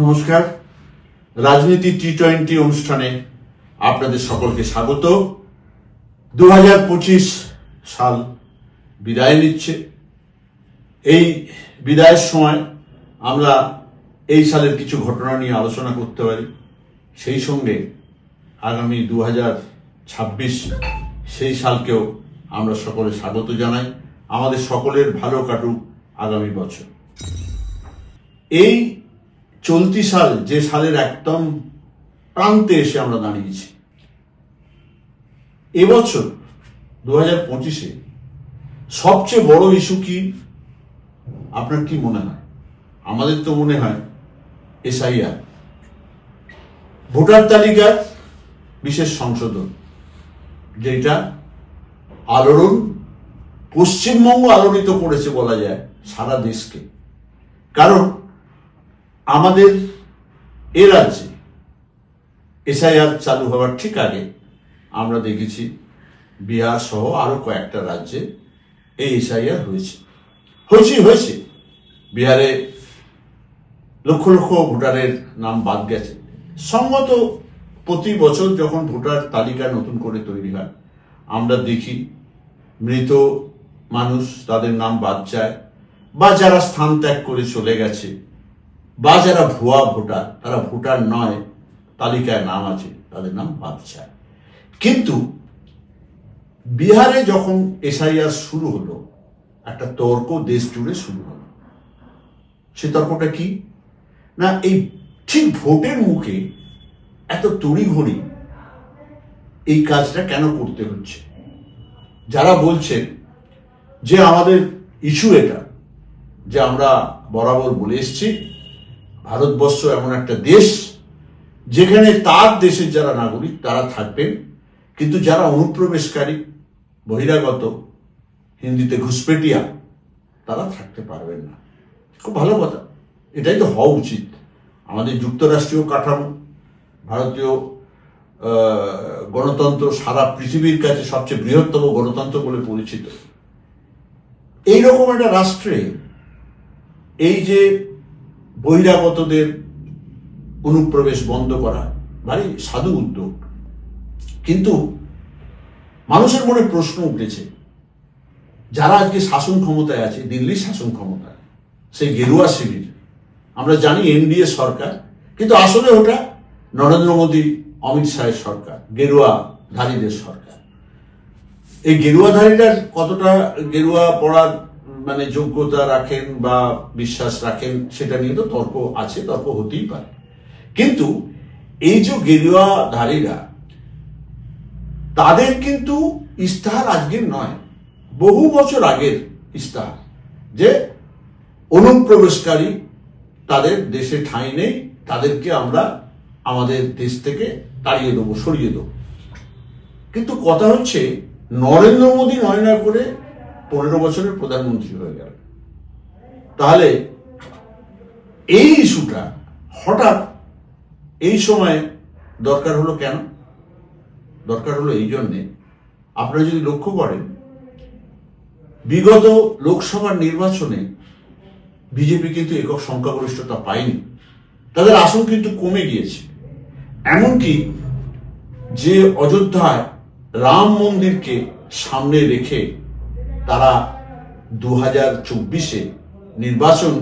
নমস্কার। রাজনীতি T twenty অনুষ্ঠানে আপনাদের সকলকে স্বাগত। দু হাজার পঁচিশ সাল বিদায় নিচ্ছে। এই বিদায়ের সময় আমরা এই সালের কিছু ঘটনা নিয়ে আলোচনা করতে পারি। সেই সঙ্গে আগামী দু সেই সালকেও আমরা সকলে স্বাগত জানাই। আমাদের সকলের ভালো কাটুক আগামী বছর। এই চলতি সাল, যে সালের একদম প্রান্তে এসে আমরা দাঁড়িয়েছি এবছর দু হাজার পঁচিশে, সবচেয়ে বড় ইস্যু কি? আপনার কি মনে হয়? আমাদের তো মনে হয় এসআইআর। ভোটার তালিকার বিশেষ সংশোধন, যেটা আলোড়ন, পশ্চিমবঙ্গ আলোড়িত করেছে বলা যায়, সারা দেশকে। কারণ আমাদের এ রাজ্যে এসআইআর চালু হওয়ার ঠিক আগে আমরা দেখেছি বিহার সহ আরও কয়েকটা রাজ্যে এই এসআইআর হয়েছে। হয়েছে হয়েছে। বিহারে লক্ষ লক্ষ ভোটারের নাম বাদ গেছে। সঙ্গত প্রতি বছর যখন ভোটার তালিকা নতুন করে তৈরি হয়, আমরা দেখি মৃত মানুষ তাদের নাম বাদ যায় বা যারা স্থান ত্যাগ করে চলে গেছে বা যারা ভুয়া ভোটার, তারা ভোটার নয়, তালিকায় নাম আছে, তাদের নাম বাদ যায় কিন্তু বিহারে যখন এসআইআর শুরু হলো, একটা তর্ক দেশ জুড়ে শুরু হলো। সে তর্কটা কি? না, এই ঠিক ভোটের মুখে এত তড়িঘড়ি এই কাজটা কেন করতে হচ্ছে? যারা বলছেন যে আমাদের ইস্যু এটা, যে আমরা বরাবর বলে এসছি ভারতবর্ষ এমন একটা দেশ যেখানে তার দেশের যারা নাগরিক, তারা থাকবেন। কিন্তু যারা অনুপ্রবেশকারী, বহিরাগত, হিন্দিতে ঘুষপেটিয়া, তারা থাকতে পারবেন না। খুব ভালো কথা। এটাই তো হওয়া উচিত। আমাদের যুক্তরাষ্ট্রীয় কাঠামো, ভারতীয় গণতন্ত্র সারা পৃথিবীর কাছে সবচেয়ে বৃহত্তম গণতন্ত্র বলে পরিচিত। এইরকম একটা রাষ্ট্রে এই যে বহিরাগতদের অনুপ্রবেশ বন্ধ করা ভারী সাধু উদ্যোগ। কিন্তু মানুষের মনে প্রশ্ন উঠেছে, যারা আজকে শাসন ক্ষমতায় আছে, দিল্লির শাসন ক্ষমতায়, সেই গেরুয়া শিবির, আমরা জানি এনডিএ সরকার, কিন্তু আসলে ওটা নরেন্দ্র মোদী, অমিত শাহের সরকার গেরুয়া ধারীদের সরকার। এই গেরুয়াধারীরা কতটা গেরুয়া পড়ার মানে যোগ্যতা রাখেন বা বিশ্বাস রাখেন, সেটা নিয়ে তো তর্ক আছে, তর্ক হতেই পারে। কিন্তু এই যে গেরুয়াধারীরা, তাদের কিন্তু ইস্তাহার আজকের নয়, বহু বছর আগের ইস্তাহার, যে অনুপ্রবেশকারী তাদের দেশে ঠাঁই নেই, তাদেরকে আমরা আমাদের দেশ থেকে তাড়িয়ে দেবো, সরিয়ে দেবো। কিন্তু কথা হচ্ছে, নরেন্দ্র মোদী নয় নয় করে পনেরো বছরের প্রধানমন্ত্রী হয়ে গেল। তাহলে এই ইস্যুটা হঠাৎ এই সময় দরকার হলো কেন? দরকার হলো এই জন্যে। আপনারা যদি লক্ষ্য করেন, বিগত লোকসভার নির্বাচনে বিজেপি কিন্তু একক সংখ্যাগরিষ্ঠতা পায়নি। তাদের আসন কিন্তু কমে গিয়েছে। এমনকি যে অযোধ্যায় রাম মন্দিরকে সামনে রেখে তারা দু হাজার চব্বিশে নির্বাচন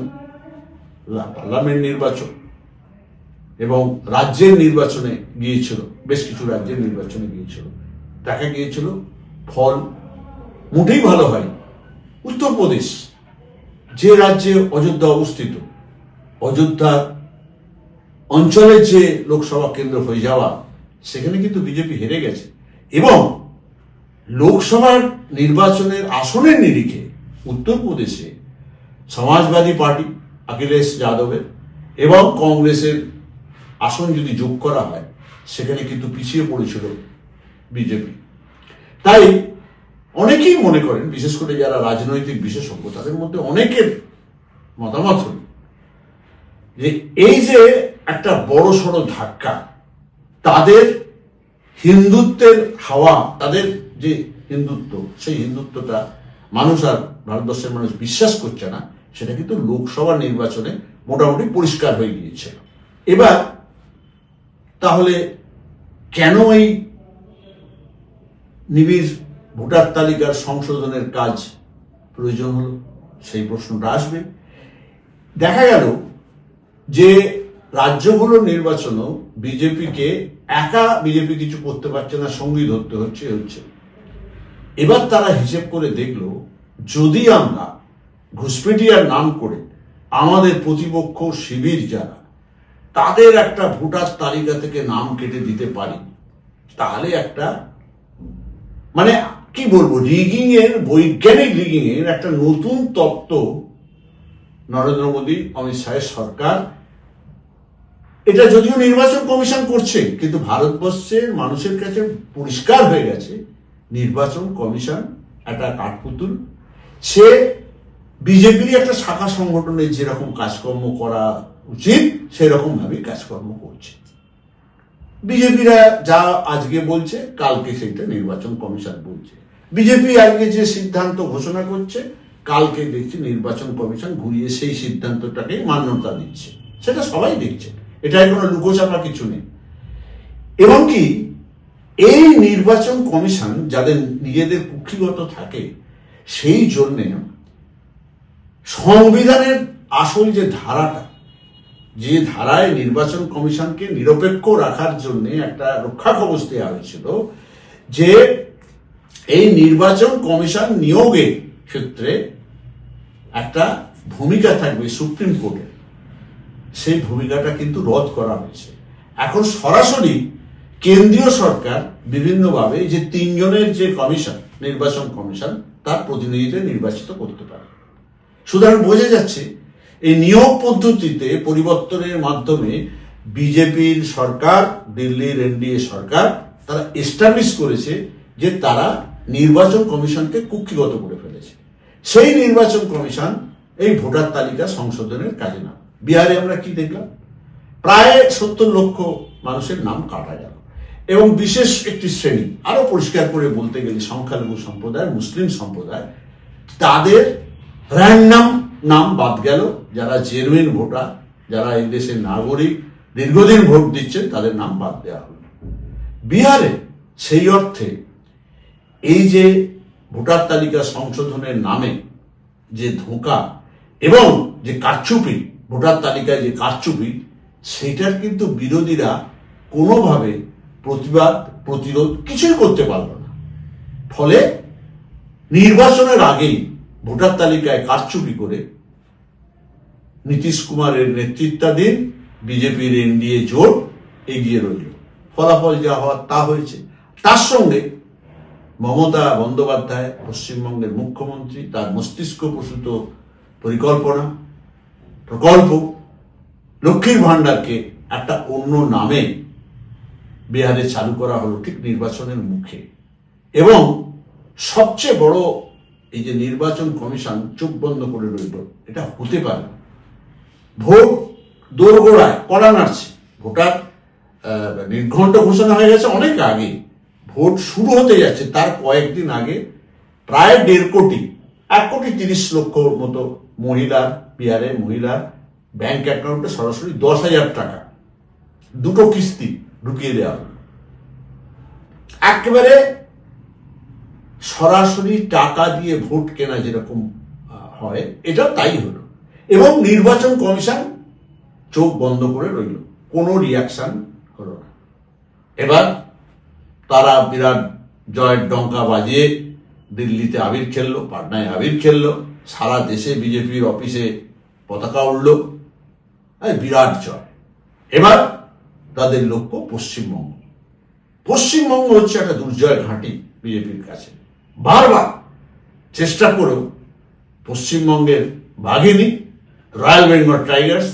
পার্লামেন্ট নির্বাচন এবং রাজ্যের নির্বাচনে গিয়েছিল, বেশ কিছু রাজ্যের নির্বাচনে গিয়েছিল। দেখা গিয়েছিল, ফল মোটেই ভালো হয় উত্তরপ্রদেশ, যে রাজ্যে অযোধ্যা অবস্থিত, অযোধ্যা অঞ্চলের যে লোকসভা কেন্দ্র হয়ে যাওয়া, সেখানে কিন্তু বিজেপি হেরে গেছে। এবং লোকসভার নির্বাচনের আসনের নিরিখে উত্তরপ্রদেশে সমাজবাদী পার্টি অখিলেশ যাদবের এবং কংগ্রেসের আসন যদি যোগ করা হয়, সেখানে কিন্তু পিছিয়ে পড়েছিল বিজেপি। তাই অনেকেই মনে করেন, বিশেষ করে যারা রাজনৈতিক বিশেষজ্ঞ, তাদের মধ্যে অনেকের মতামত হল যে এই যে একটা বড় সড়ো ধাক্কা, তাদের হিন্দুত্বের হাওয়া, তাদের যে হিন্দুত্ব, সেই হিন্দুত্বটা মানুষ আর ভারতবর্ষের মানুষ বিশ্বাস করছে না, সেটা কিন্তু লোকসভা নির্বাচনে মোটামুটি পরিষ্কার হয়ে গিয়েছিল এবার তাহলে কেন এই নিবিড় ভোটার তালিকার সংশোধনের কাজ প্রয়োজন হলো? সেই প্রশ্নটা আসবে। দেখা গেল যে রাজ্যগুলোর নির্বাচনও বিজেপিকে একা বিজেপি কিছু করতে পারছে না, সঙ্গী ধরতে হচ্ছে হচ্ছে। এবার তারা হিসেব করে দেখল, যদি আমরা ঘুষপেটিয়ার নাম করে আমাদের প্রতিপক্ষ শিবির যারা তাদের একটা ভোটার তালিকা থেকে নাম কেটে দিতে পারি, তাহলে একটা মানে কি বলব রিগিং এর বৈজ্ঞানিক রিগিং এর একটা নতুন তত্ত্ব নরেন্দ্র মোদী, অমিত শাহের সরকার, এটা যদিও নির্বাচন কমিশন করছে, কিন্তু ভারতবর্ষের মানুষের কাছে পরিষ্কার হয়ে গেছে নির্বাচন কমিশন, একটা কাঠপুতুল। সে বিজেপির একটা শাখা সংগঠনের যেরকম কাজকর্ম করা উচিত সেরকম ভাবে কাজকর্ম করছে। বিজেপিরা যা আজকে বলছে, কালকে সেটা নির্বাচন কমিশন বলছে। বিজেপি আজকে যে সিদ্ধান্ত ঘোষণা করছে, কালকে দেখছি নির্বাচন কমিশন ঘুরিয়ে সেই সিদ্ধান্তটাকে মান্যতা দিচ্ছে। সেটা সবাই দেখছে। এটাই কোনো লুকোচাপা কিছু নেই। এবং কি এই নির্বাচন কমিশন যাদের নিজেদের কুক্ষিগত থাকে, সেই জন্যে সংবিধানের আসল যে ধারাটা, যে ধারায় নির্বাচন কমিশনকে নিরপেক্ষ রাখার জন্য একটা রক্ষা কবচ দেওয়া হয়েছিল, যে এই নির্বাচন কমিশন নিয়োগের ক্ষেত্রে একটা ভূমিকা থাকবে সুপ্রিম কোর্টের সেই ভূমিকাটা কিন্তু রদ করা হয়েছে। এখন সরাসরি কেন্দ্রীয় সরকার বিভিন্নভাবে যে তিনজনের যে কমিশন, নির্বাচন কমিশন, তার প্রতিনিধিদের নির্বাচিত করতে পারে। সুতরাং বোঝা যাচ্ছে, এই নিয়োগ পদ্ধতিতে পরিবর্তনের মাধ্যমে বিজেপির সরকার, দিল্লির এনডিএ সরকার, তারা এস্টাবলিশ করেছে যে তারা নির্বাচন কমিশনকে কুক্ষিগত করে ফেলেছে। সেই নির্বাচন কমিশন এই ভোটার তালিকা সংশোধনের কাজে না বিহারে আমরা কি দেখলাম? প্রায় সত্তর লক্ষ মানুষের নাম কাটা গেল। এবং বিশেষ একটি শ্রেণি। আরও পরিষ্কার করে বলতে গেলে সংখ্যালঘু সম্প্রদায়, মুসলিম সম্প্রদায়, তাদের র্যান্ডাম নাম বাদ গেল। যারা জেনুইন ভোটার, যারা এই দেশের নাগরিক, দীর্ঘদিন ভোট দিচ্ছেন, তাদের নাম বাদ দেওয়া হলো। বিহারে সেই অর্থে এই যে ভোটার তালিকা সংশোধনের নামে যে ধোঁকা এবং যে কারচুপি, ভোটার তালিকায় যে কারচুপি, সেটার কিন্তু বিরোধীরা কোনোভাবে প্রতিবাদ, প্রতিরোধ কিছুই করতে পারল না। ফলে নির্বাচনের আগেই ভোটার তালিকায় কারচুপি করে নীতিশ কুমারের নেতৃত্বাধীন বিজেপির এনডিএ জোট এগিয়ে রইল। ফলাফল যা হওয়ার তা হয়েছে। তার সঙ্গে মমতা বন্দ্যোপাধ্যায়, পশ্চিমবঙ্গের মুখ্যমন্ত্রী, তার মস্তিষ্ক প্রসূত পরিকল্পনা, প্রকল্প, লক্ষ্মীর ভাণ্ডারকে একটা অন্য নামে বিহারে চালু করা হলো ঠিক নির্বাচনের মুখে। এবং সবচেয়ে বড় এই যে নির্বাচন কমিশন চোখ বন্ধ করে রইল, এটা হতে পারে ভোট দোরগোড়ায় কড়া নাড়ছে। ভোটার নির্ঘণ্ট ঘোষণা হয়ে গেছে অনেক আগে। ভোট শুরু হতে যাচ্ছে তার কয়েকদিন আগে। প্রায় দেড় কোটি, এক কোটি তিরিশ লক্ষ মতো মহিলার বিহারের মহিলার ব্যাংক অ্যাকাউন্টে সরাসরি দশ হাজার টাকা। দুটো কিস্তি। ঢুকিয়ে দেওয়া একেবারে সরাসরি টাকা দিয়ে ভোট কেনা যেরকম হয়, এটা তাই হলো। এবং নির্বাচন কমিশন চোখ বন্ধ করে রইল। কোনো রিয়াকশন হলো না। এবার তারা বিরাট জয়ের ডঙ্কা বাজিয়ে দিল্লিতে আবির খেললো, পাটনায় আবির খেললো, সারা দেশে বিজেপির অফিসে পতাকা উঠল বিরাট জয়। এবার তাদের লক্ষ্য পশ্চিমবঙ্গ। পশ্চিমবঙ্গ হচ্ছে একটা দুর্জয় ঘাঁটি বিজেপির কাছে। বারবার চেষ্টা করেও পশ্চিমবঙ্গের বাঘিনী royal Bengal tigers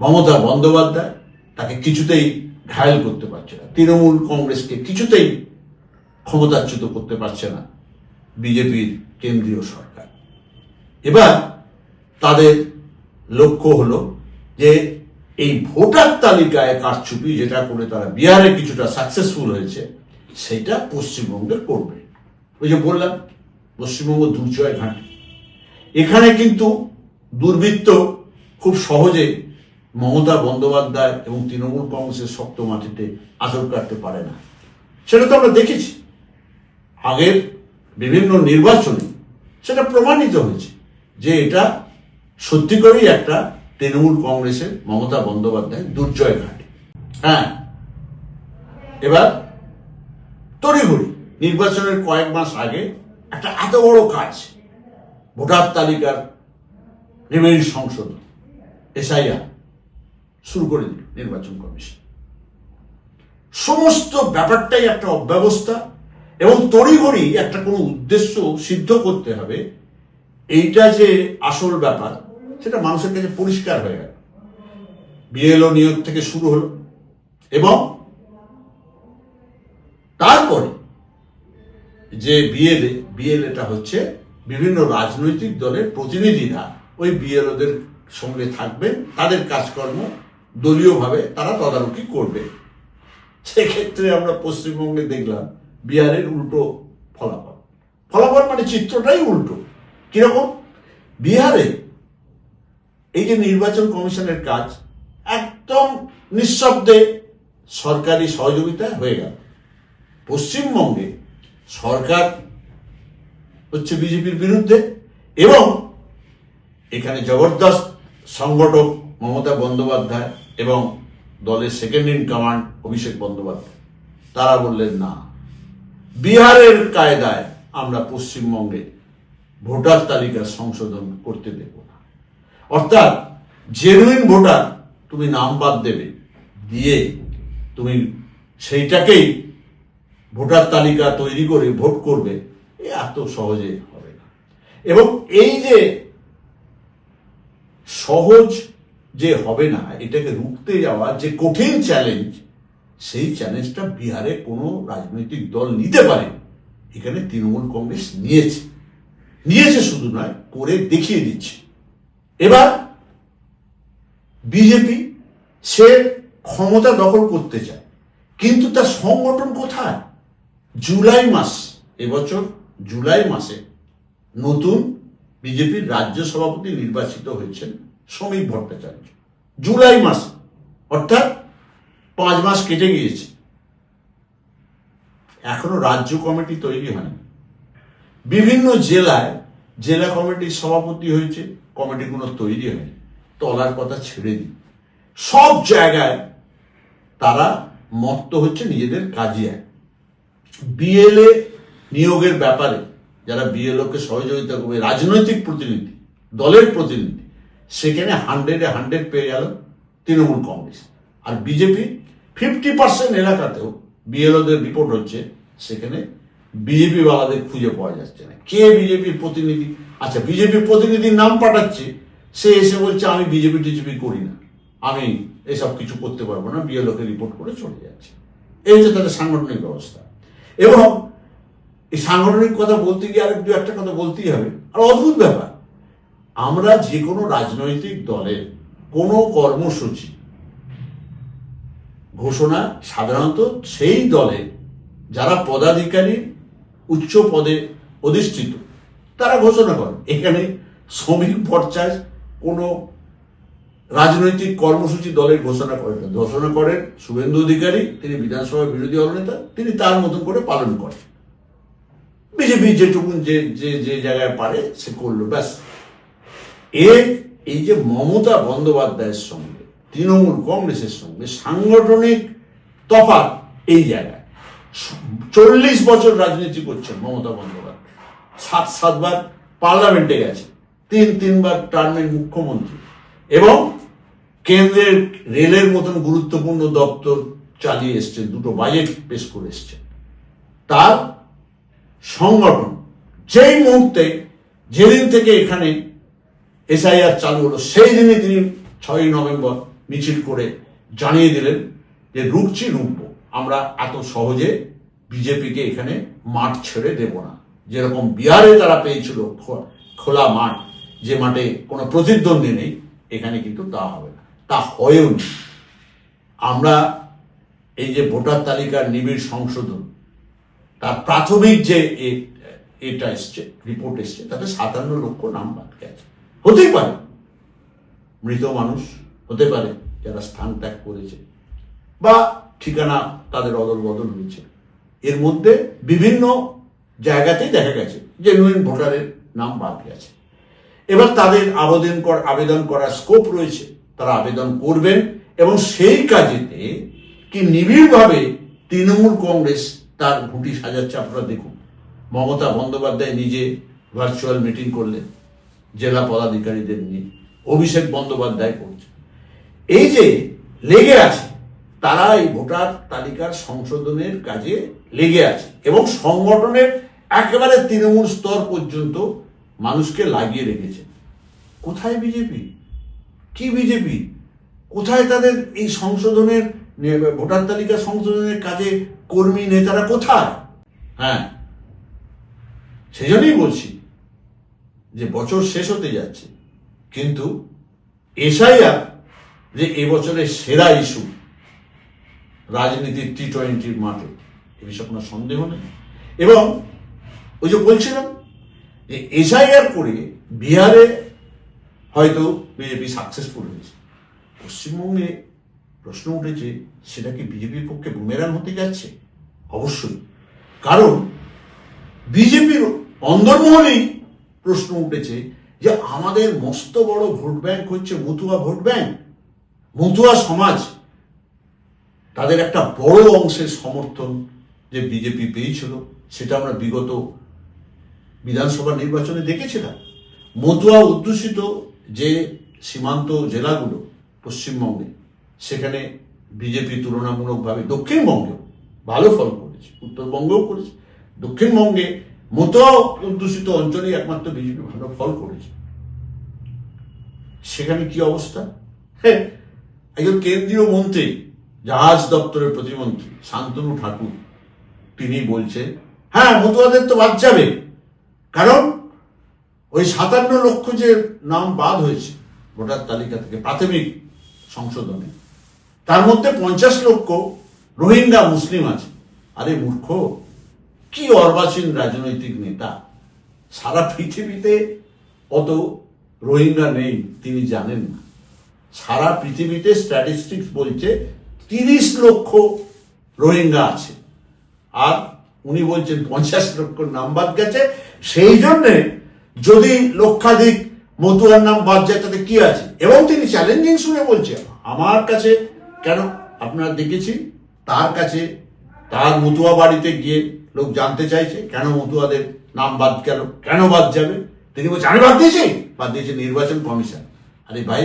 Mamata Bandyopadhyay তাকে কিছুতেই ঘায়ল করতে পারছে না। তৃণমূল কংগ্রেসকে কিছুতেই ক্ষমতাচ্যুত করতে পারছে না বিজেপির কেন্দ্রীয় সরকার। এবার তাদের লক্ষ্য হলো যে এই ভোটার তালিকায় কারচুপি যেটা করে তারা বিহারে কিছুটা সাকসেসফুল হয়েছে, সেটা পশ্চিমবঙ্গে করবে। ওই যে বললাম, পশ্চিমবঙ্গ দুর্জয় ঘাঁটি। এখানে কিন্তু দুর্বৃত্ত খুব সহজে মমতা বন্দ্যোপাধ্যায় এবং তৃণমূল কংগ্রেসের শক্ত মাটিতে আঁচড় কাটতে পারে না। সেটা তো আমরা দেখেছি। আগের বিভিন্ন নির্বাচনে সেটা প্রমাণিত হয়েছে যে এটা সত্যি করেই একটা তৃণমূল কংগ্রেসের মমতা বন্দ্যোপাধ্যায় দুর্জয় ঘাটে। হ্যাঁ। এবার তড়িঘড়ি। নির্বাচনের কয়েক মাস আগে একটা এত বড় কাজ, ভোটার তালিকার নিবিড় সংশোধন, এসআইআর শুরু করে দিল নির্বাচন কমিশন। সমস্ত ব্যাপারটাই একটা অব্যবস্থা এবং তড়িঘড়ি একটা কোনো উদ্দেশ্য সিদ্ধ করতে হবে, এইটা যে আসল ব্যাপার সেটা মানুষের কাছে পরিষ্কার হয়ে গেল। বিএলও নিয়োগ থেকে শুরু হলো। এবং তারপরে যে বিএলএ, বিএলএটা হচ্ছে বিভিন্ন রাজনৈতিক দলের প্রতিনিধিরা ওই বিএলওদের সঙ্গে থাকবেন, তাদের কাজকর্ম দলীয়ভাবে তারা তদারকি করবে। সেক্ষেত্রে আমরা পশ্চিমবঙ্গে দেখলাম বিহারের উল্টো ফলাফল। ফলাফল মানে চিত্রটাই উল্টো। কীরকম? বিহারে এই যে নির্বাচন কমিশনের কাজ একদম নিঃশব্দে সরকারি সহযোগিতায় হয়ে গেল। পশ্চিমবঙ্গে সরকার হচ্ছে বিজেপির বিরুদ্ধে এবং এখানে জবরদস্ত সংগঠক মমতা বন্দ্যোপাধ্যায় এবং দলের second in command Abhishek Bandyopadhyay. তারা বললেন, না, বিহারের কায়দায় আমরা পশ্চিমবঙ্গে ভোটার তালিকা সংশোধন করতে দেব। অর্থাৎ জেনুইন ভোটার তুমি নাম বাদ দেবে, দিয়ে তুমি সেইটাকেই ভোটার তালিকা তৈরি করে ভোট করবে, এ এত সহজে হবে না। এবং এই যে সহজ যে হবে না, এটাকে রুখতে যাওয়া যে কঠিন চ্যালেঞ্জ সেই চ্যালেঞ্জটা বিহারে কোনো রাজনৈতিক দল নিতে পারে এখানে তৃণমূল কংগ্রেস নিয়েছে। নিয়েছে শুধু নয়, করে দেখিয়ে দিচ্ছে। এবার বিজেপি সে ক্ষমতা দখল করতে চায়, কিন্তু তার সংগঠন কোথায়? জুলাই মাস, এবছর জুলাই মাসে নতুন বিজেপির রাজ্য সভাপতি নির্বাচিত হয়েছেন শ্রমিক ভট্টাচার্য। জুলাই মাসে, অর্থাৎ পাঁচ মাস কেটে গিয়েছে। এখনও রাজ্য কমিটি তৈরি হয়নি। বিভিন্ন জেলায় জেলা কমিটির সভাপতি হয়েছে কমিটিগুলো তৈরি হয়নি। তলার কথা ছেড়ে দিই। সব জায়গায় তারা মত্ত হচ্ছে, নিজেদের কাজিয়ায় বিএলএ নিয়োগের ব্যাপারে যারা বিএলওকে সহযোগিতা করবে, রাজনৈতিক প্রতিনিধি, দলের প্রতিনিধি, সেখানে হান্ড্রেডে হান্ড্রেড পেয়ে গেল তৃণমূল কংগ্রেস। আর বিজেপি ফিফটি পার্সেন্ট এলাকাতেও বিএলওদের রিপোর্ট হচ্ছে, সেখানে বিজেপি বালাদের খুঁজে পাওয়া যাচ্ছে না। কে বিজেপির প্রতিনিধি? আচ্ছা বিজেপির প্রতিনিধির নাম পাঠাচ্ছে, সে এসে বলছে, আমি বিজেপি টিজেপি করি না। আমি এসব কিছু করতে পারব না বিএলওকে রিপোর্ট করে চলে যাচ্ছে। এই হচ্ছে তাদের সাংগঠনিক ব্যবস্থা এবং এই সাংগঠনিক কথা বলতে গিয়ে আরেক দু একটা কথা বলতেই হবে। আর অদ্ভুত ব্যাপার, আমরা যে কোনো রাজনৈতিক দলের কোনো কর্মসূচি, ঘোষণা সাধারণত সেই দলে যারা পদাধিকারী উচ্চ পদে অধিষ্ঠিত। তারা ঘোষণা করে, এখানে শ্রমিক পর্যায়ে কোনো রাজনৈতিক কর্মসূচি দলের ঘোষণা করেন না। ঘোষণা করেন শুভেন্দু অধিকারী, তিনি বিধানসভার বিরোধী দলনেতা, তিনি তার মতন করে পালন করেন। বিজেপি যেটুকু যে যে যে জায়গায় পারে, সে করল, ব্যাস। এর এই যে মমতা বন্দ্যোপাধ্যায়ের সঙ্গে, তৃণমূল কংগ্রেসের সঙ্গে সাংগঠনিক তফাৎ এই জায়গায়। চল্লিশ বছর রাজনীতি করছেন মমতা বন্দ্যোপাধ্যায়। সাত, সাতবার পার্লামেন্টে গেছে তিন, তিনবার টার্মের মুখ্যমন্ত্রী। এবং কেন্দ্রের রেলের মতন গুরুত্বপূর্ণ দপ্তর চালিয়ে এসছেন, দুটো বাজেট পেশ করে এসছেন। তার সংগঠন, যেই মুহূর্তে, যেদিন থেকে এখানে এসআইআর চালু হলো, সেই দিনই তিনি ছয়ই নভেম্বর মিছিল করে জানিয়ে দিলেন যে রুখছি, রুখব। আমরা এত সহজে বিজেপিকে এখানে মাঠ ছেড়ে দেব না। যেরকম বিহারে তারা পেয়েছিল খোলা মাঠ, যে মাঠে কোনো প্রতিদ্বন্দ্বী নেই, এখানে কিন্তু তা হবে না। তা হয়েও নি আমরা এই যে ভোটার তালিকার নিবিড় সংশোধন, তার প্রাথমিক যে এটা এসছে রিপোর্ট এসছে, তাতে সাতান্ন লক্ষ নাম বাদ গেছে। হতেই পারে। মৃত মানুষ হতে পারে যারা স্থান ত্যাগ করেছে। বা ঠিকানা তাদের অদল বদল হয়েছে। এর মধ্যে বিভিন্ন জায়গাতেই দেখা গেছে যে জেনুইন ভোটারের নাম বাদ গেছে। এবার তাদের আবেদন কর আবেদন করার স্কোপ রয়েছে। তারা আবেদন করবেন এবং সেই কাজেতে কি নিবিড়ভাবে তৃণমূল কংগ্রেস তার ঘুঁটি সাজাচ্ছে আপনারা দেখুন। মমতা বন্দ্যোপাধ্যায় নিজে ভার্চুয়াল মিটিং করলেন, জেলা পদাধিকারীদের নিয়ে। অভিষেক বন্দ্যোপাধ্যায় করছে এই যে লেগে আছে তারা এই ভোটার তালিকার সংশোধনের কাজে লেগে আছে এবং সংগঠনের একেবারে তৃণমূল স্তর পর্যন্ত মানুষকে লাগিয়ে রেখেছে। কোথায় বিজেপি? কি বিজেপি? কোথায় তাদের এই সংশোধনের ভোটার তালিকা সংশোধনের কাজে কর্মী নেতারা কোথায়? হ্যাঁ সেই জন্যই বলছি যে বছর শেষ হতে যাচ্ছে, কিন্তু এসআইআর যে এবছরের সেরা ইস্যু রাজনীতির টি টোয়েন্টির মাঠে। এ বিষয়ে কোনো সন্দেহ নেই। এবং ওই যে বলছিলাম যে এসআইআর করে বিহারে হয়তো বিজেপি সাকসেসফুল হয়েছে। পশ্চিমবঙ্গে প্রশ্ন উঠেছে, সেটা কি বিজেপির পক্ষে বুমেরাং হতে যাচ্ছে? অবশ্যই। কারণ বিজেপির অন্দরমহলেই প্রশ্ন উঠেছে যে আমাদের মস্ত বড় ভোট ব্যাংক হচ্ছে মতুয়া ভোট ব্যাংক মতুয়া সমাজ। তাদের একটা বড় অংশের সমর্থন যে বিজেপি পেয়েছিল, সেটা আমরা বিগত বিধানসভা নির্বাচনে দেখেছিলাম। মতুয়া অধ্যুষিত যে সীমান্ত জেলাগুলো পশ্চিমবঙ্গে, সেখানে বিজেপি তুলনামূলকভাবে দক্ষিণবঙ্গেও ভালো ফল করেছে, উত্তরবঙ্গেও করেছে। দক্ষিণবঙ্গে মতুয়া অধ্যুষিত অঞ্চলে একমাত্র বিজেপি ভালো ফল করেছে। সেখানে কি অবস্থা? হ্যাঁ একজন কেন্দ্রীয় মন্ত্রী জাহাজ দপ্তরের প্রতিমন্ত্রী শান্তনু ঠাকুর, তিনি বলছেন হ্যাঁ মতুয়াদের তো বাদ যাবে। কারণ ওই সাতান্ন লক্ষ যে নাম বাদ হয়েছে, ভোটার তালিকা থেকে প্রাথমিক সংশোধনে, তার মধ্যে পঞ্চাশ লক্ষ রোহিঙ্গা মুসলিম আছে। আরে মূর্খ, কি অর্বাচীন রাজনৈতিক নেতা? সারা পৃথিবীতে অত রোহিঙ্গা নেই, তিনি জানেন না। সারা পৃথিবীতে স্ট্যাটিস্টিক্স বলছে তিরিশ লক্ষ রোহিঙ্গা আছে। আর উনি বলছেন পঞ্চাশ লক্ষ নাম বাদ গেছে। সেই জন্যে যদি লক্ষাধিক মতুয়ার নাম বাদ যায়, তাতে কি আছে? এবং তিনি চ্যালেঞ্জিং শুনে বলছে আমার কাছে কেন? আপনারা দেখেছি, তার কাছে, তার মতুয়া বাড়িতে গিয়ে লোক জানতে চাইছে, কেন মতুয়াদের নাম বাদ গেল কেন বাদ যাবে? তিনি বলছে আমি বাদ দিয়েছি। বাদ দিয়েছে নির্বাচন কমিশন। আরে ভাই,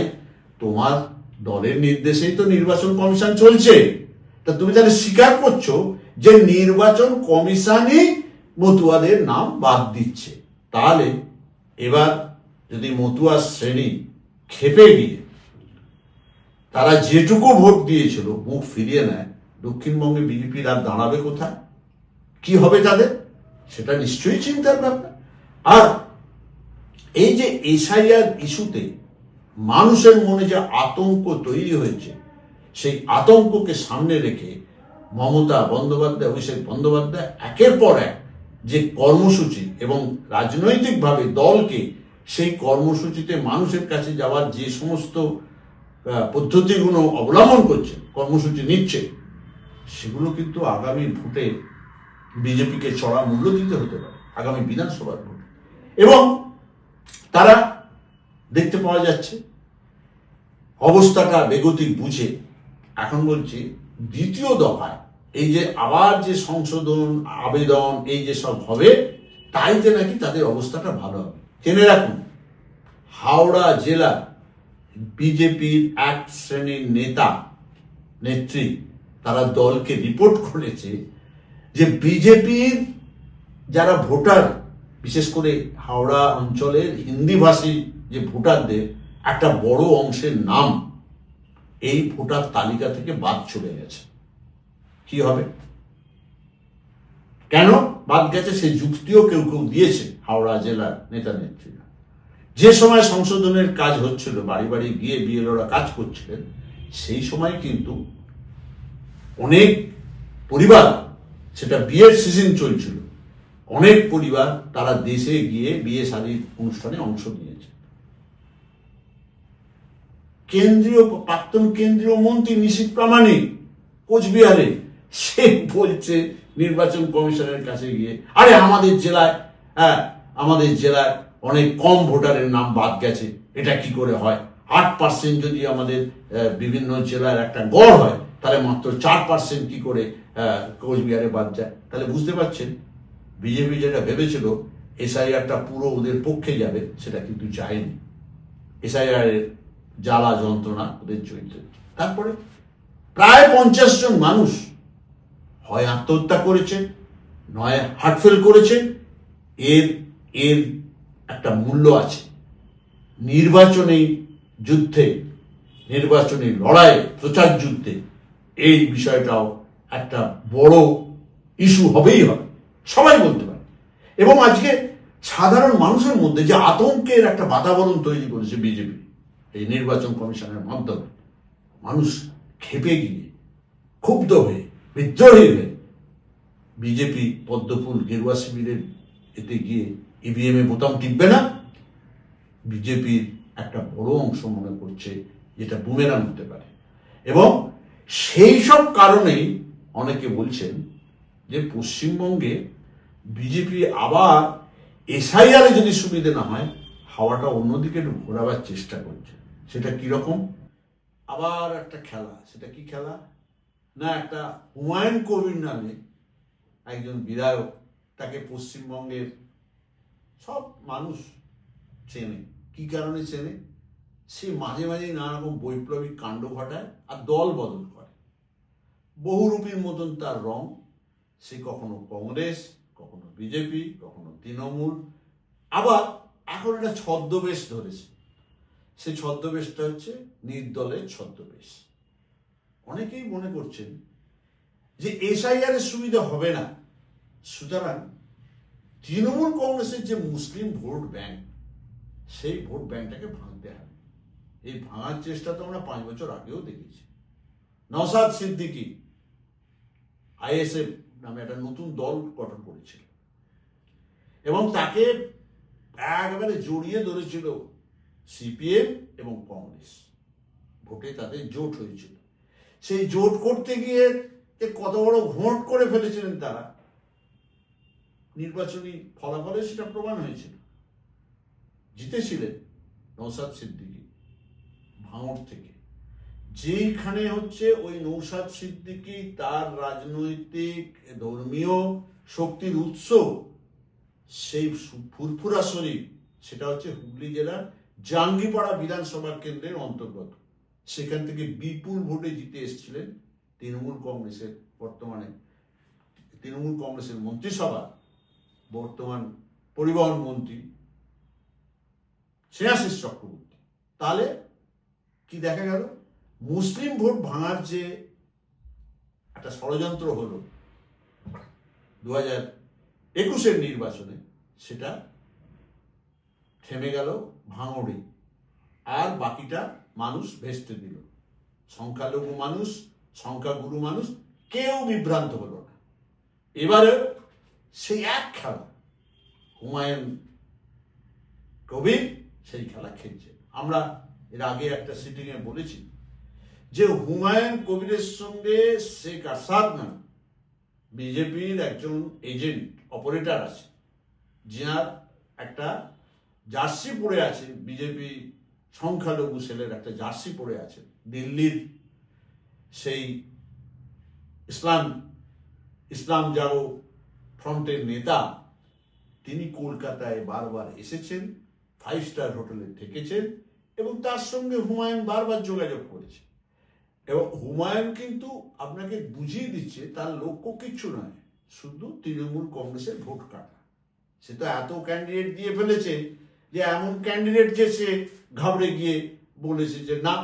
তোমার দলের নির্দেশেই তো নির্বাচন কমিশন চলছে। তা তুমি তাহলে স্বীকার করছ যে নির্বাচন কমিশনই মতুয়াদের নাম বাদ দিচ্ছে। তাহলে এবার যদি মতুয়া শ্রেণি খেপে গিয়ে তারা যেটুকু ভোট দিয়েছিল, মুখ ফিরিয়ে নেয়, দক্ষিণবঙ্গে বিজেপির আর দাঁড়াবে কোথায়? কি হবে তাদের? সেটা নিশ্চয়ই চিন্তার ব্যাপার। আর এই যে এসআইআর ইস্যুতে মানুষের মনে যে আতঙ্ক তৈরি হয়েছে, সেই আতঙ্ককে সামনে রেখে মমতা বন্দ্যোপাধ্যায়, অভিষেক বন্দ্যোপাধ্যায় একের পর এক যে কর্মসূচি এবং রাজনৈতিকভাবে দলকে সেই কর্মসূচিতে মানুষের কাছে যাওয়ার যে সমস্ত পদ্ধতিগুলো অবলম্বন করছে, কর্মসূচি নিচ্ছে, সেগুলো কিন্তু আগামী ভোটে বিজেপিকে চড়া মূল্য দিতে হতে পারে, আগামী বিধানসভার ভোটে। এবং তারা দেখতে পাওয়া যাচ্ছে অবস্থাটা বেগতিক বুঝে এখন বলছি দ্বিতীয় দফায় এই যে আবার যে সংশোধন, আবেদন, এই যে সব হবে, তাইতে নাকি তাদের অবস্থাটা ভালো হবে। জেনে রাখুন, হাওড়া জেলা বিজেপির এক শ্রেণির নেতা, নেত্রী, তারা দলকে রিপোর্ট করেছে যে বিজেপির যারা ভোটার, বিশেষ করে হাওড়া অঞ্চলের হিন্দিভাষী যে ভোটারদের একটা বড় অংশের নাম এই ভোটার তালিকা থেকে বাদ চলে গেছে। কি হবে? কেন বাদ গেছে? সেই যুক্তিও কেউ কেউ দিয়েছে হাওড়া জেলার নেতা নেত্রীরা। যে সময় সংশোধনের কাজ হচ্ছিল, বাড়ি বাড়ি গিয়ে বিএলওরা কাজ করছিলেন, সেই সময় কিন্তু অনেক পরিবার, সেটা বিয়ের সিজন চলছিল, অনেক পরিবার তারা দেশে গিয়ে বিয়ে শাদীর অনুষ্ঠানে অংশ নিয়েছে। কেন্দ্রীয় প্রাক্তন কেন্দ্রীয় মন্ত্রী নিশীত প্রামাণিক, কোচবিহারে, সে বলছে নির্বাচন কমিশনের কাছে গিয়ে, আরে আমাদের জেলায় হ্যাঁ আমাদের জেলায় অনেক কম ভোটারের নাম বাদ গেছে, এটা কি করে হয়? আট পার্সেন্ট যদি আমাদের বিভিন্ন জেলার একটা গড় হয়, তাহলে মাত্র চার পার্সেন্ট কি করে কোচবিহারে বাদ যায়? তাহলে বুঝতে পারছেন? বিজেপি যেটা ভেবেছিল, এসআইআরটা পুরো ওদের পক্ষে যাবে, সেটা কিন্তু যায়নি। এসআইআর এর জ্বালা যন্ত্রণা ওদের চরিত্রে। তারপরে প্রায় পঞ্চাশ জন মানুষ হয় আত্মহত্যা করেছে, নয় হার্টফেল করেছে, এর এর একটা মূল্য আছে। নির্বাচনী যুদ্ধে, নির্বাচনী লড়াই প্রচার যুদ্ধে এই বিষয়টাও একটা বড় ইস্যু হবেই হবে। সবাই বলতে পারে। এবং আজকে সাধারণ মানুষের মধ্যে যে আতঙ্কের একটা বাতাবরণ তৈরি করেছে বিজেপি। এই নির্বাচন কমিশনের মাধ্যমে মানুষ খেপে গিয়ে, ক্ষুব্ধ হয়ে, বিদ্রোহী হয়ে বিজেপি পদ্মফুল গেরুয়া শিবিরের এতে গিয়ে ইভিএম এ বোতাম টিপবে না? বিজেপির একটা বড় অংশ মনে করছে যেটা বুমেরাং হতে পারে। এবং সেই সব কারণেই অনেকে বলছেন যে পশ্চিমবঙ্গে বিজেপি আবার এসআইআর যদি সুবিধে না হয়, হাওয়াটা অন্যদিকে ঘোরাবার চেষ্টা করছে। সেটা কীরকম? আবার একটা খেলা। সেটা কি খেলা? না, একটা হুমায়ুন কবির নামে একজন বিধায়ক, তাকে পশ্চিমবঙ্গের সব মানুষ চেনে। কি কারণে চেনে? সে মাঝে মাঝে নানা রকম বৈপ্লবিক কাণ্ড ঘটায় আর দল বদল করে। বহুরূপীর মতন তার রং। সে কখনো কংগ্রেস, কখনো বিজেপি, কখনো তৃণমূল। আবার এখন একটা ছদ্মবেশ ধরেছে। সেই ছদ্মবেশটা হচ্ছে নির্দলের ছদ্মবেশ। অনেকেই মনে করছেন যে এসআইআর এর সুবিধা হবে না। সুতরাং তৃণমূল কংগ্রেসের যে মুসলিম ভোট ব্যাংক, সেই ভোট ব্যাংকটাকে ভাঙতে হবে। এই ভাঙার চেষ্টা তো আমরা পাঁচ বছর আগেও দেখেছি। নওসাদ সিদ্দিকী আইএসএফ নামে একটা নতুন দল গঠন করেছিল। এবং তাকে একবারে জড়িয়ে ধরেছিল সিপিএম এবং কংগ্রেস। ভোটে তাদের জোট হয়েছিল। সেই জোট করতে গিয়ে যে কত বড় ভোট করে ফেলেছিলেন তারা। নির্বাচনী ফলাফলে সেটা প্রমাণ হয়েছিল। জিতেছিলেন নৌসাদ সিদ্দিকী ভাঙড় থেকে। যেইখানে হচ্ছে ওই নৌসাদ সিদ্দিকী তার রাজনৈতিক, ধর্মীয় শক্তির উৎস, সেই ফুরফুরা শরীফ সেটা হচ্ছে হুগলি জেলার জাঙ্গিপাড়া বিধানসভা কেন্দ্রের অন্তর্গত। সেখান থেকে বিপুল ভোটে জিতে এসেছিলেন তৃণমূল কংগ্রেসের বর্তমানে, তৃণমূল কংগ্রেসের মন্ত্রিসভা বর্তমান পরিবহন মন্ত্রী শ্রেয়াশিস চক্রবর্তী। তাহলে কি দেখা গেল? মুসলিম ভোট ভাঙার যে একটা ষড়যন্ত্র হলো দু হাজার একুশের নির্বাচনে, সেটা থেমে গেল। ভাঙড়ে। আর বাকিটা মানুষ ভেস্তে দিল। সংখ্যালঘু মানুষ, সংখ্যাগুরু মানুষ, কেউ বিভ্রান্ত হলো না। এবারে সেই এক খেলা, হুমায়ুন কবির সেই খেলা খেলছে। আমরা এর আগে একটা সিটিংয়ে বলেছি যে হুমায়ুন কবিরের সঙ্গে শেখ আসাদ নাম বিজেপির একজন এজেন্ট অপারেটর আছে। যার একটা জার্সি পরে আছে, বিজেপি সংখ্যালঘু সেলের একটা জার্সি পরে আছে, দিল্লির সেই ইসলাম ইসলাম জাগো ফ্রন্টের নেতা, তিনি কলকাতায় বারবার এসেছেন ফাইভ স্টার হোটেলে থেকেছেন এবং তার সঙ্গে হুমায়ুন বারবার যোগাযোগ করেছে। এবং হুমায়ুন কিন্তু আপনাকে বুঝিয়ে দিচ্ছে, তার লক্ষ্য কিচ্ছু নয়, শুধু তৃণমূল কংগ্রেসের ভোট কাটা। সে তো এত ক্যান্ডিডেট দিয়ে ফেলেছে। যে এমন ক্যান্ডিডেট যে সে ঘাবড়ে গিয়ে বলেছে যে না,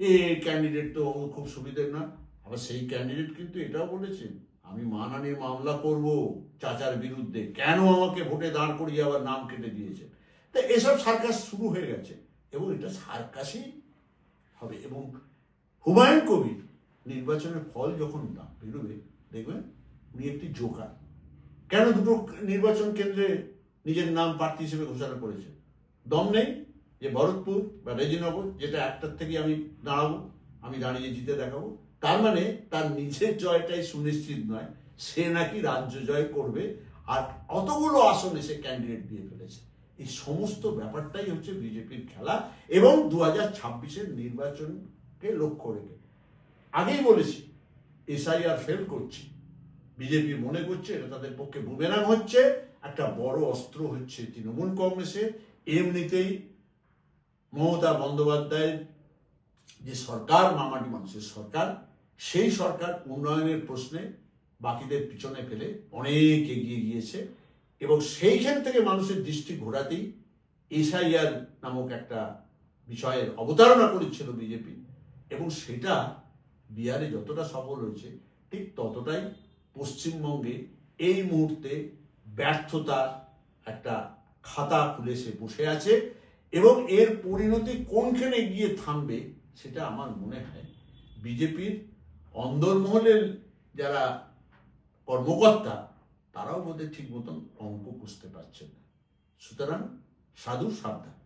এ ক্যান্ডিডেট তো খুব সুবিধের না আবার সেই ক্যান্ডিডেট কিন্তু এটাও বলেছেন আমি মানহানি মামলা করব চাচার বিরুদ্ধে। কেন আমাকে ভোটে দাঁড় করিয়ে আবার নাম কেটে দিয়েছে? তা এসব সার্কাস শুরু হয়ে গেছে এবং এটা সার্কাসই হবে এবং হুমায়ুন কবির নির্বাচনের ফল যখন বেরোবে, দেখবেন উনি একটি জোকার কেন দুটো নির্বাচন কেন্দ্রে নিজের নাম প্রার্থী হিসেবে ঘোষণা করেছে। দম নেই যে ভরতপুর বা রেজিনগর, যেটা একটার থেকে আমি দাঁড়াবো, আমি দাঁড়িয়ে জিতে দেখাবো। তার মানে তার নিজের জয়টাই সুনিশ্চিত নয়, সে নাকি রাজ্য জয় করবে। আর অতগুলো আসনে সে ক্যান্ডিডেট দিয়ে ফেলেছে। এই সমস্ত ব্যাপারটাই হচ্ছে বিজেপির খেলা এবং দু হাজার ছাব্বিশের নির্বাচনকে লক্ষ্য রেখে। আগেই বলেছি, এসআইআর ফেল করছে। বিজেপি মনে করছে এটা তাদের পক্ষে বুমেরাং হচ্ছে। একটা বড় অস্ত্র হচ্ছে তৃণমূল কংগ্রেসের। এমনিতেই মমতা বন্দ্যোপাধ্যায়ের যে সরকার, মামাটি মানুষের সরকার, সেই সরকার উন্নয়নের প্রশ্নে বাকিদের পিছনে ফেলে অনেক এগিয়ে গিয়েছে এবং সেইখান থেকে মানুষের দৃষ্টি ঘোরাতেই এসআইআর নামক একটা বিষয়ের অবতারণা করেছিল বিজেপি এবং সেটা বিহারে যতটা সফল হয়েছে, ঠিক ততটাই পশ্চিমবঙ্গে এই মুহূর্তে ব্যর্থতার একটা খাতা খুলে সে বসে আছে এবং এর পরিণতি কোনখানে গিয়ে থামবে সেটা আমার মনে হয় বিজেপির অন্দরমহলের যারা কর্মকর্তা, তারাও বোধহয় ঠিক মতন অঙ্ক বুঝতে পারছেন না। সুতরাং সাধু সাবধান।